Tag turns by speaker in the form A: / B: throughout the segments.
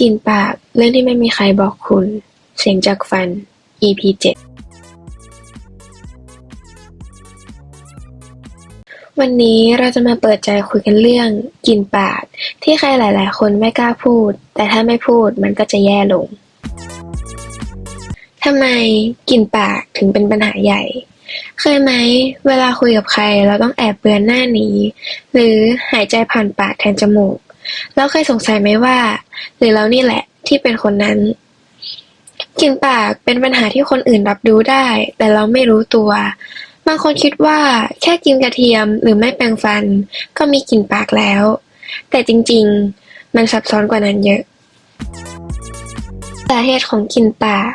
A: กลิ่นปาก เรื่องที่ไม่มีใครบอกคุณ เสียงจากฟัน EP เจ็ดวันนี้เราจะมาเปิดใจคุยกันเรื่องกลิ่นปาก ที่ใครหลาย ๆ คนไม่กล้าพูด แต่ถ้าไม่พูดมันก็จะแย่ลงทำไมกลิ่นปากถึงเป็นปัญหาใหญ่ เคยไหม เวลาคุยกับใครเราต้องแอบเบือนหน้าหนีหรือหายใจผ่านปากแทนจมูก แล้วเคยสงสัยไหมว่า หรือเรานี่แหละที่เป็นคนนั้นกลิ่นปากเป็นปัญหาที่คนอื่นรับรู้ได้ แต่เราไม่รู้ตัว บางคนคิดว่าแค่กินกระเทียมหรือไม่แปรงฟัน ก็มีกลิ่นปากแล้ว แต่จริงๆ มันซับซ้อนกว่านั้นเยอะ สาเหตุของกลิ่นปาก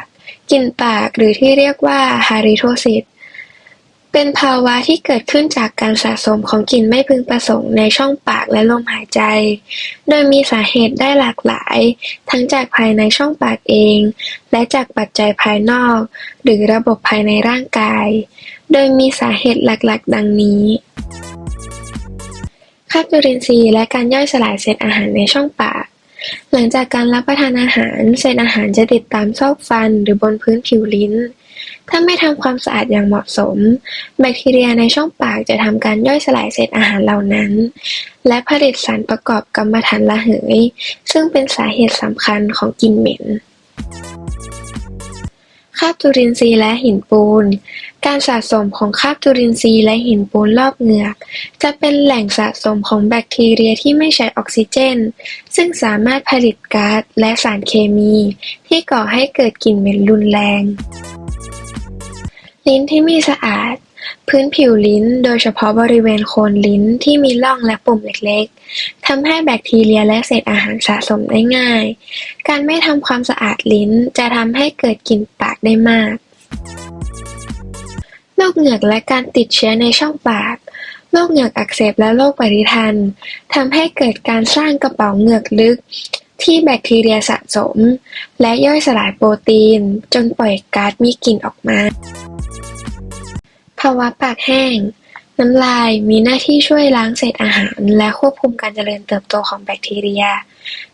A: กลิ่นปากหรือที่เรียกว่าฮาริโทซิส เป็นภาวะที่เกิดขึ้นจากการสะสมของกลิ่นไม่พึงประสงค์ในช่องปากและลมหายใจ โดยมีสาเหตุได้หลากหลาย ทั้งจากภายในช่องปากเอง และจากปัจจัยภายนอก หรือระบบภายในร่างกาย โดยมีสาเหตุหลักๆ ดังนี้คราบจุลินทรีย์และการย่อยสลายเศษอาหารในช่องปาก หลังจากการรับประทานอาหาร เศษอาหารจะติดตามซอกฟันหรือบนพื้นผิวลิ้น ถ้าไม่ทำความสะอาดอย่างเหมาะสม แบคทีเรียในช่องปากจะทำการย่อยสลายเศษอาหารเหล่านั้น และผลิตสารประกอบกัมมันถันระเหย ซึ่งเป็นสาเหตุสำคัญของกลิ่นเหม็นคาบจุลินทรีย์และหินปูน การสะสมของคาบจุลินทรีย์และหินปูนรอบเหงือก จะเป็นแหล่งสะสมของแบคทีเรียที่ไม่ใช้ออกซิเจน ซึ่งสามารถผลิตก๊าซและสารเคมี ที่ก่อให้เกิดกลิ่นเหม็นรุนแรง ลิ้นที่ไม่สะอาด พื้นผิวลิ้น โดยเฉพาะบริเวณโคนลิ้นที่มีร่องและปุ่มเล็กๆ ทำให้แบคทีเรียและเศษอาหารสะสมได้ง่าย การไม่ทำความสะอาดลิ้นจะทำให้เกิดกลิ่นปากได้มากโรคเหงือกและการติดเชื้อในช่องปากโรคเหงือกอักเสบและโรคปฏิทันทำให้เกิดการสร้างกระเป๋าเหงือกลึก ที่แบคทีเรียสะสม และย่อยสลายโปรตีน จนปล่อยก๊าซมีกลิ่นออกมา ภาวะปากแห้ง น้ำลายมีหน้าที่ช่วยล้างเศษอาหาร และควบคุมการเจริญเติบโตของแบคทีเรีย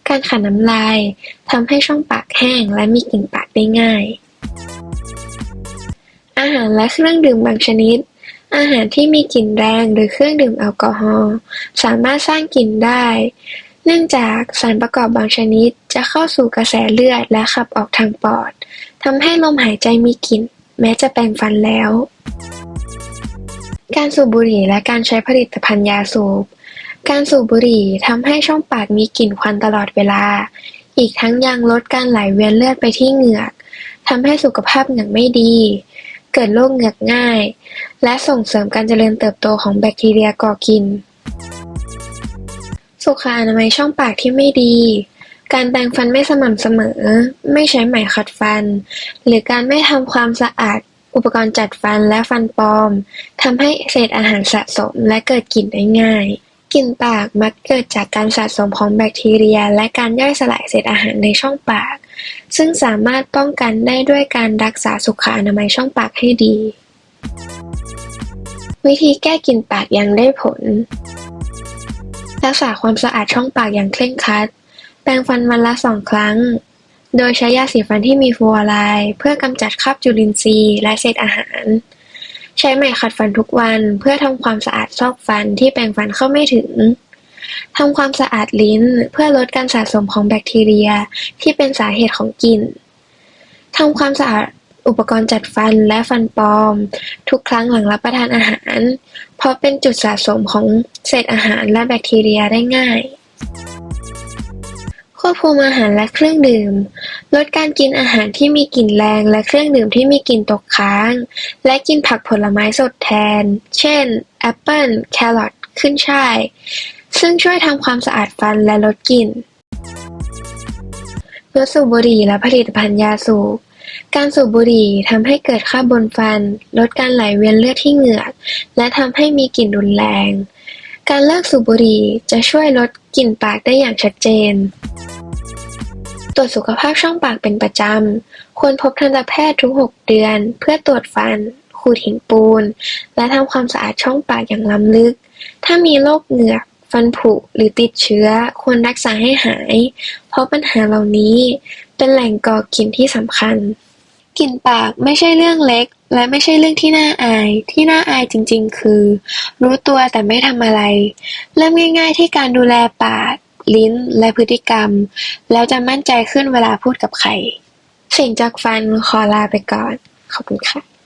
A: การขัดน้ำลายทำให้ช่องปากแห้งและมีกลิ่นปากได้ง่าย อาหารและเครื่องดื่มบางชนิด อาหารที่มีกลิ่นแรงหรือเครื่องดื่มแอลกอฮอล์สามารถสร้างกลิ่นได้เนื่องจากสารประกอบบางชนิดจะเข้าสู่กระแสเลือดและขับออกทางปอดทำให้ลมหายใจมีกลิ่น แม้จะแปรงฟันแล้ว การสูบบุหรี่และการใช้ผลิตภัณฑ์ยาสูบ การสูบบุหรี่ทำให้ช่องปากมีกลิ่นควันตลอดเวลา อีกทั้งยังลดการไหลเวียนเลือดไปที่เหงือกทำให้สุขภาพเหงือกไม่ดี เกิดโรคเหงือกง่าย และส่งเสริมการเจริญเติบโตของแบคทีเรียก่อกิน สุขอนามัยช่องปากที่ไม่ดีการแปรงฟันไม่สม่ำเสมอ ไม่ใช้ไหมขัดฟัน หรือการไม่ทำความสะอาด อุปกรณ์จัดฟันและฟันปลอมทำให้เศษอาหารสะสมและเกิดกลิ่นได้ง่าย กลิ่นปากมักเกิดจากการสะสมของแบคทีเรีย และการย่อยสลายเศษอาหารในช่องปาก ซึ่งสามารถป้องกันได้ด้วยการรักษาสุขอนามัยช่องปากให้ดี วิธีแก้กลิ่นปากอย่างได้ผล รักษาความสะอาดช่องปากอย่างเคร่งครัด แปรงฟันวันละสองครั้ง โดยใช้ยาสีฟันที่มีฟลูออไรด์เพื่อกำจัดคราบจุลินทรีย์และเศษอาหาร ใช้ไหมขัดฟันทุกวันเพื่อทำความสะอาดซอกฟันที่แปรงฟันเข้าไม่ถึงทำความสะอาดลิ้นเพื่อลดการสะสมของแบคทีเรียที่เป็นสาเหตุของกลิ่นทำความสะอาดอุปกรณ์จัดฟันและฟันปลอม ทุกครั้งหลังรับประทานอาหาร เพราะเป็นจุดสะสมของเศษอาหารและแบคทีเรียได้ง่าย ควบคุมอาหารและเครื่องดื่ม ลดการกินอาหารที่มีกลิ่นแรงและเครื่องดื่มที่มีกลิ่นตกค้าง และกินผักผลไม้สดแทน เช่น แอปเปิล แครอท ขึ้นช่าย ซึ่งช่วยทำความสะอาดฟันและลดกลิ่นลดสูบบุหรี่และผลิตภัณฑ์ยาสูบการสูบบุหรี่ทำให้เกิดคราบบนฟัน ลดการไหลเวียนเลือดที่เหงือก และทำให้มีกลิ่นรุนแรง การเลิกสูบบุหรี่จะช่วยลดกลิ่นปากได้อย่างชัดเจน ตรวจสุขภาพช่องปากเป็นประจำ ควรพบทันตแพทย์ทุก 6 เดือน เพื่อตรวจฟัน ขูดหินปูน และทำความสะอาดช่องปากอย่างล้ำลึก ถ้ามีโรคเหงือก ฟันผุ หรือติดเชื้อ ควรรักษาให้หาย เพราะปัญหาเหล่านี้เป็นแหล่งก่อกลิ่นที่สำคัญ กลิ่นปากไม่ใช่เรื่องเล็ก และไม่ใช่เรื่องที่น่าอาย ที่น่าอายจริง ๆ คือ รู้ตัวแต่ไม่ทำอะไร เริ่มง่าย ๆ ที่การดูแลปาก ลิ้น และพฤติกรรม แล้วจะมั่นใจขึ้นเวลาพูดกับใคร เสียงจากฟันขอลาไปก่อน ขอบคุณค่ะ